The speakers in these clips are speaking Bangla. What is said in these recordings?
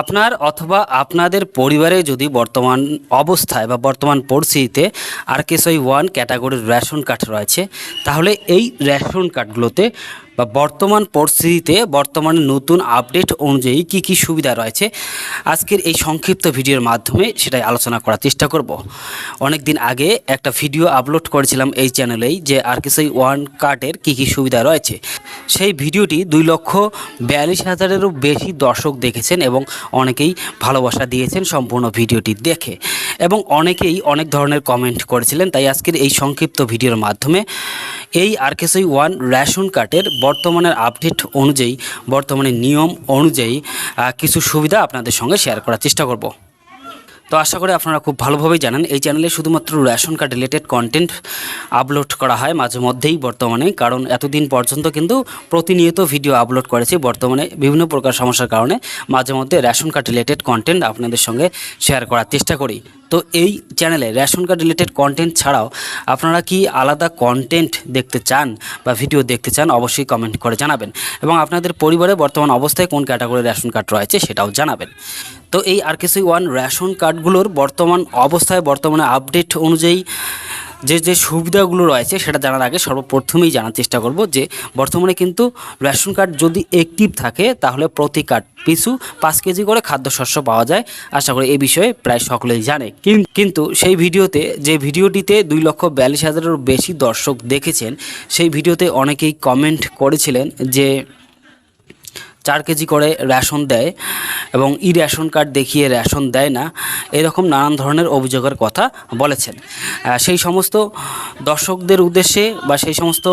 আপনার অথবা আপনাদের পরিবারে যদি বর্তমান অবস্থায় বা বর্তমান পরিস্থিতিতে আর কেসই ওয়ান ক্যাটাগরির রেশন কার্ড রয়েছে, তাহলে এই রেশন কার্ডগুলোতে বা বর্তমান পরিস্থিতিতে বর্তমানে নতুন আপডেট অনুযায়ী কি কি সুবিধা রয়েছে, আজকের এই সংক্ষিপ্ত ভিডিওর মাধ্যমে সেটাই আলোচনা করার চেষ্টা করব। অনেক দিন আগে একটা ভিডিও আপলোড করেছিলাম এই চ্যানেলেই যে আর আরকেএসওয়াই ওয়ান কার্ডের কি কি সুবিধা রয়েছে। সেই ভিডিওটি দুই লক্ষ বিয়াল্লিশ হাজারেরও বেশি দর্শক দেখেছেন এবং অনেকেই ভালোবাসা দিয়েছেন সম্পূর্ণ ভিডিওটি দেখে এবং অনেকেই অনেক ধরনের কমেন্ট করেছিলেন, তাই আজকের এই সংক্ষিপ্ত ভিডিওর মাধ্যমে এই আর আরকেসই ওয়ান রেশন কার্ডের বর্তমানের আপডেট অনুযায়ী বর্তমানে নিয়ম অনুযায়ী কিছু সুবিধা আপনাদের সঙ্গে শেয়ার করার চেষ্টা করব। তো আশা করি আপনারা খুব ভালোভাবেই জানেন, এই চ্যানেলে শুধুমাত্র ration card related content upload করা হয় মাঝে মধ্যেই বর্তমানে, কারণ এতদিন পর্যন্ত কিন্তু প্রতিনিয়ত ভিডিও আপলোড করেছি, বর্তমানে বিভিন্ন প্রকার সমস্যার কারণে মাঝে মধ্যে রেশন কার্ড রিলেটেড কন্টেন্ট আপনাদের সঙ্গে শেয়ার করার চেষ্টা করি। তো এই চ্যানেলে রেশন কার্ড রিলেটেড কন্টেন্ট ছাড়াও আপনারা কি আলাদা কন্টেন্ট দেখতে চান বা ভিডিও দেখতে চান, অবশ্যই কমেন্ট করে জানাবেন। এবং আপনাদের পরিবারে বর্তমান অবস্থায় কোন ক্যাটাগরি রেশন কার্ড রয়েছে সেটাও জানাবেন। তো এই আরকেসি ওয়ান রেশন কার্ডগুলোর বর্তমান অবস্থায়, বর্তমানে আপডেট অনুযায়ী যে যে সুবিধাগুলো রয়েছে সেটা জানার আগে সর্বপ্রথমেই জানার চেষ্টা করব যে বর্তমানে কিন্তু রেশন কার্ড যদি অ্যাক্টিভ থাকে, তাহলে প্রতি কার্ড পিছু পাঁচ কেজি করে খাদ্যশস্য পাওয়া যায়। আশা করি এই বিষয়ে প্রায় সকলেই জানে। কিন- কিন্তু সেই ভিডিওতে, যে ভিডিওটিতে দুই লক্ষ বিয়াল্লিশ হাজারেরও বেশি দর্শক দেখেছেন, সেই ভিডিওতে অনেকেই কমেন্ট করেছিলেন যে চার কেজি করে রেশন দেয় এবং ই রেশন কার্ড দেখিয়ে রেশন দেয় না, এরকম নানান ধরনের অভিযোগের কথা বলেছেন। সেই সমস্ত দর্শকদের উদ্দেশ্যে বা সেই সমস্ত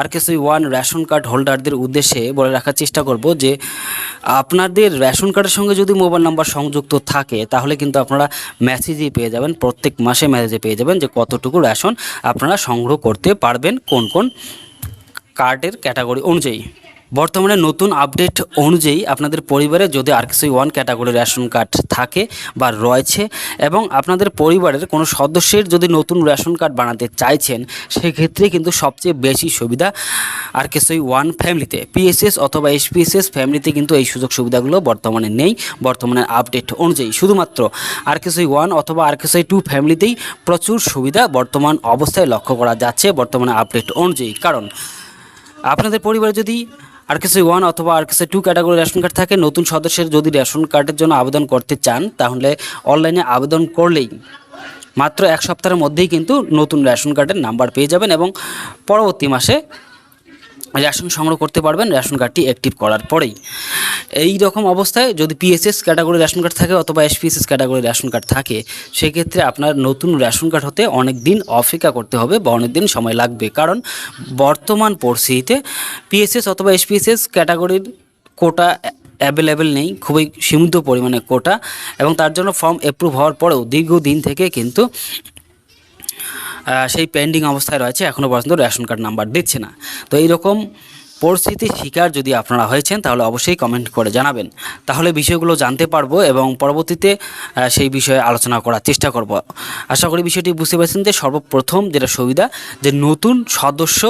আরকেসি ওয়ান রেশন কার্ড হোল্ডারদের উদ্দেশ্যে বলে রাখার চেষ্টা করব যে, আপনাদের রেশন কার্ডের সঙ্গে যদি মোবাইল নাম্বার সংযুক্ত থাকে, তাহলে কিন্তু আপনারা মেসেজই পেয়ে যাবেন, প্রত্যেক মাসে মেসেজে পেয়ে যাবেন যে কতটুকু রেশন আপনারা সংগ্রহ করতে পারবেন, কোন কোন কার্ডের ক্যাটাগরি অনুযায়ী। বর্তমানে নতুন আপডেট অনুযায়ী আপনাদের পরিবারে যদি আর কিছু ওয়ান ক্যাটাগরি রেশন কার্ড থাকে বা রয়েছে এবং আপনাদের পরিবারের কোনো সদস্যের যদি নতুন রেশন কার্ড বানাতে চাইছেন, সেক্ষেত্রে কিন্তু সবচেয়ে বেশি সুবিধা আর কিছুই ওয়ান ফ্যামিলিতে। পিএসএস অথবা এসপিএসএস ফ্যামিলিতে কিন্তু এই সুযোগ সুবিধাগুলো বর্তমানে নেই। বর্তমানে আপডেট অনুযায়ী শুধুমাত্র আর কিছুই ওয়ান অথবা আর কিছুই টু ফ্যামিলিতেই প্রচুর সুবিধা বর্তমান অবস্থায় লক্ষ্য করা যাচ্ছে বর্তমানে আপডেট অনুযায়ী। কারণ আপনাদের পরিবারে যদি আর কিছু ওয়ান অথবা আর কিছু টু ক্যাটাগরি রেশন কার্ড থাকে, নতুন সদস্যের যদি রেশন কার্ডের জন্য আবেদন করতে চান, তাহলে অনলাইনে আবেদন করলেই মাত্র এক সপ্তাহের মধ্যেই কিন্তু নতুন রেশন কার্ডের নাম্বার পেয়ে যাবেন এবং পরবর্তী মাসে রেশন সংগ্রহ করতে পারবেন, রেশন কার্ডটি অ্যাক্টিভ করার পরেই। এই রকম অবস্থায় যদি পিএসএস ক্যাটাগরি রেশন কার্ড থাকে অথবা এসপিএসএস ক্যাটাগরি রেশন কার্ড থাকে, সেক্ষেত্রে আপনার নতুন রেশন কার্ড হতে অনেক দিন অপেক্ষা করতে হবে বা অনেক দিন সময় লাগবে। কারণ বর্তমান পরিস্থিতিতে পিএসএস অথবা এসপিএসএস ক্যাটাগরির কোটা অ্যাভেলেবেল নেই, খুবই সীমিত পরিমাণে কোটা, এবং তার জন্য ফর্ম অ্যাপ্রুভ হওয়ার পরেও দীর্ঘদিন থেকে কিন্তু সেই পেন্ডিং অবস্থায় রয়েছে। এখনও পর্যন্ত রেশন কার্ড নাম্বার দিচ্ছে না। তো এইরকম পরিস্থিতির শিকার যদি আপনারা হয়েছেন, তাহলে অবশ্যই কমেন্ট করে জানাবেন। তাহলে বিষয়গুলো জানতে পারব এবং পরবর্তীতে সেই বিষয়ে আলোচনা করার চেষ্টা করব। আশা করি বিষয়টি বুঝতে পারছেন যে সর্বপ্রথম যেটা সুবিধা, যে নতুন সদস্য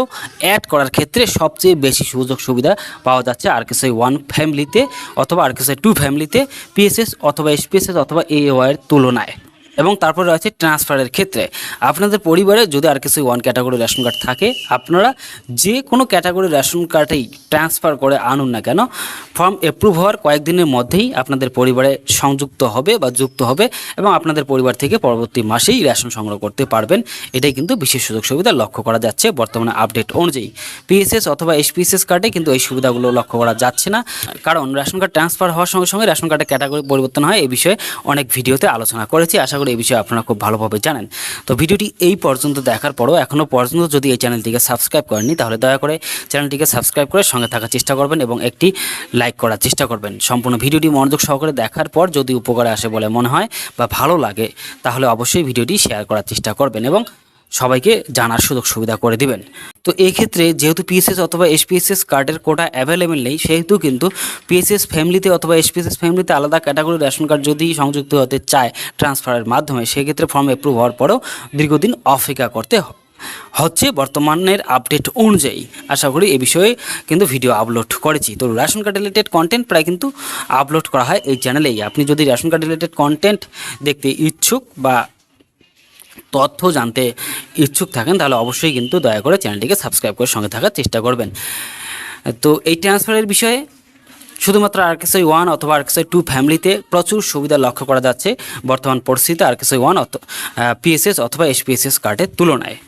অ্যাড করার ক্ষেত্রে সবচেয়ে বেশি সুযোগ সুবিধা পাওয়া যাচ্ছে আর কিছু ওয়ান ফ্যামিলিতে অথবা আর কিছু টু ফ্যামিলিতে পিএসএস অথবা এসপিএসএস অথবা এওয়াইয়ের তুলনায়। এবং তারপর রয়েছে ট্রান্সফারের ক্ষেত্রে। আপনাদের পরিবারে যদি আর কিছু ওয়ান ক্যাটাগরি রেশন কার্ড থাকে, আপনারা যে কোনো ক্যাটাগরি রেশন কার্ডেই ট্রান্সফার করে আনুন না কেন ফর্ম অ্যাপ্রুভ হওয়ার কয়েকদিনের মধ্যেই আপনাদের পরিবারে সংযুক্ত হবে বা যুক্ত হবে এবং আপনাদের পরিবার থেকে পরবর্তী মাসেই রেশন সংগ্রহ করতে পারবেন। এটাই কিন্তু বিশেষ সুযোগ সুবিধা লক্ষ্য করা যাচ্ছে বর্তমানে আপডেট অনুযায়ী। পিএসএস অথবা এসপিএসএস কার্ডে কিন্তু এই সুবিধাগুলো লক্ষ্য করা যাচ্ছে না, কারণ রেশন কার্ড ট্রান্সফার হওয়ার সঙ্গে সঙ্গে রেশন কার্ডের ক্যাটাগরি পরিবর্তন হয়। এই বিষয়ে অনেক ভিডিওতে আলোচনা করেছি। আশা করি এই বিষয়ে আপনারা খুব ভালোভাবে জানেন। তো ভিডিওটি এই পর্যন্ত দেখার পরও এখনও পর্যন্ত যদি এই চ্যানেলটিকে সাবস্ক্রাইব করেননি, তাহলে দয়া করে চ্যানেলটিকে সাবস্ক্রাইব করে সঙ্গে থাকার চেষ্টা করবেন এবং একটি লাইক করার চেষ্টা করবেন। সম্পূর্ণ ভিডিওটি মনোযোগ সহকারে দেখার পর যদি উপকারে আসে বলে মনে হয় বা ভালো লাগে, তাহলে অবশ্যই ভিডিওটি শেয়ার করার চেষ্টা করবেন এবং সবাইকে জানার সুযোগ সুবিধা করে দিবেন। তো এই ক্ষেত্রে যেহেতু পিএসএস অথবা এসপিএসএস কার্ডের কোটা অ্যাভেলেবেল নেই, সেহেতু কিন্তু পিএসএস ফ্যামিলিতে অথবা এসপিএসএস ফ্যামিলিতে আলাদা ক্যাটাগরি রেশন কার্ড যদি সংযুক্ত হতে চায় ট্রান্সফারের মাধ্যমে, সেক্ষেত্রে ফর্ম অ্যাপ্রুভ হওয়ার পরেও দীর্ঘদিন অপেক্ষা করতে হ- হচ্ছে বর্তমানের আপডেট অনুযায়ী। আশা করি এ বিষয়ে কিন্তু ভিডিও আপলোড করেছি। তো রেশন কার্ড রিলেটেড কন্টেন্ট প্রায় কিন্তু আপলোড করা হয় এই চ্যানেলেই আপনি যদি রেশন কার্ড রিলেটেড কন্টেন্ট দেখতে ইচ্ছুক বা তথ্য জানতে ইচ্ছুক থাকেন, তাহলে অবশ্যই কিন্তু দয়া করে চ্যানেলটিকে সাবস্ক্রাইব করে সঙ্গে থাকার চেষ্টা করবেন। তো এই ট্রান্সফারের বিষয়ে শুধুমাত্র আরকেসআই ওয়ান অথবা আরকেসআই টু ফ্যামিলিতে প্রচুর সুবিধা লক্ষ্য করা যাচ্ছে বর্তমান পরিস্থিতিতে আরকেসআই ওয়ান পিএসএস অথবা এসপিএসএস কার্ডের তুলনায়।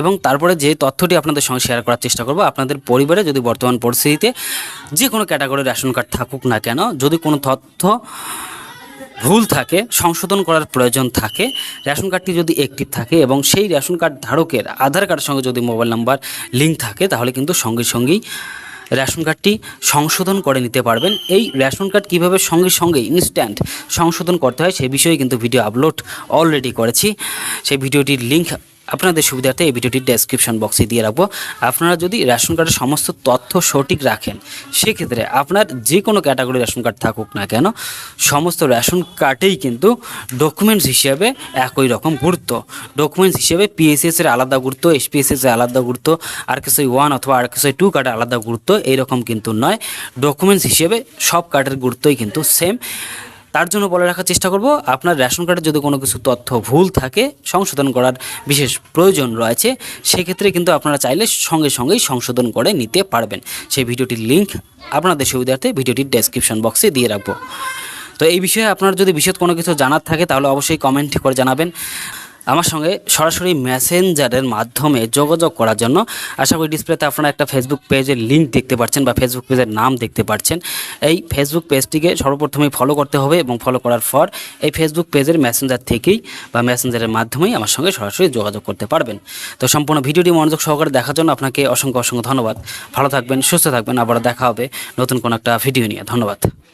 এবং তারপরে যে তথ্যটি আপনাদের সঙ্গে শেয়ার করার চেষ্টা করব, আপনাদের পরিবারে যদি বর্তমান পরিস্থিতিতে যে কোনো ক্যাটাগরির রেশন কার্ড থাকুক না কেন, যদি কোনো তথ্য ভুল থাকে, সংশোধন করার প্রয়োজন থাকে রেশন কার্ডটি যদি অ্যাক্টিভ থাকে এবং সেই রেশন কার্ড ধারকের আধার কার্ডের সঙ্গে যদি মোবাইল নাম্বার লিঙ্ক থাকে, তাহলে কিন্তু সঙ্গে সঙ্গেই রেশন কার্ডটি সংশোধন করে নিতে পারবেন। এই রেশন কার্ড কীভাবে সঙ্গে সঙ্গে ইনস্ট্যান্ট সংশোধন করতে হয়, সে বিষয়ে কিন্তু ভিডিও আপলোড অলরেডি করেছি। সেই ভিডিওটির লিঙ্ক আপনাদের সুবিধার্থে এই ভিডিওটির ডেসক্রিপশন বক্সে দিয়ে রাখব। আপনারা যদি রেশন কার্ডের সমস্ত তথ্য সঠিক রাখেন, সেক্ষেত্রে আপনার যে কোনো ক্যাটাগরি রেশন কার্ড থাকুক না কেন, সমস্ত রেশন কার্ডেই কিন্তু ডকুমেন্টস হিসেবে একই রকম গুরুত্ব। ডকুমেন্টস হিসেবে পিএসএস এর আলাদা গুরুত্ব এসপিএসএস এর আলাদা গুরুত্ব, আর কেসই ওয়ান অথবা আর কেসই টু কার্ডের আলাদা গুরুত্ব, এইরকম কিন্তু নয়। ডকুমেন্টস হিসেবে সব কার্ডের গুরুত্বই কিন্তু সেম তার জন্য বলে রাখার চেষ্টা করব, আপনার রেশন কার্ডে যদি কোনো কিছু তথ্য ভুল থাকে, সংশোধন করার বিশেষ প্রয়োজন রয়েছে, সেক্ষেত্রে কিন্তু আপনারা চাইলে সঙ্গে সঙ্গেই সংশোধন করে নিতে পারবেন। সেই ভিডিওটির লিঙ্ক আপনাদের সুবিধার্থে ভিডিওটির ডেসক্রিপশন বক্সে দিয়ে রাখব। তো এই বিষয়ে আপনার যদি বিশেষ কোনো কিছু জানার থাকে, তাহলে অবশ্যই কমেন্ট করে জানাবেন। আমার সঙ্গে সরাসরি মেসেঞ্জারের মাধ্যমে যোগাযোগ করার জন্য আশা করি ডিসপ্লেতে আপনারা একটা ফেসবুক পেজের লিঙ্ক দেখতে পাচ্ছেন বা ফেসবুক পেজের নাম দেখতে পাচ্ছেন এই ফেসবুক পেজটিকে সর্বপ্রথমেই ফলো করতে হবে এবং ফলো করার পর এই ফেসবুক পেজের মেসেঞ্জার থেকেই বা মেসেঞ্জারের মাধ্যমেই আমার সঙ্গে সরাসরি যোগাযোগ করতে পারবেন। তো সম্পূর্ণ ভিডিওটি মনোযোগ সহকারে দেখার জন্য আপনাকে অসংখ্য অসংখ্য ধন্যবাদ। ভালো থাকবেন, সুস্থ থাকবেন। আবার দেখা হবে নতুন কোনো একটা ভিডিও নিয়ে। ধন্যবাদ।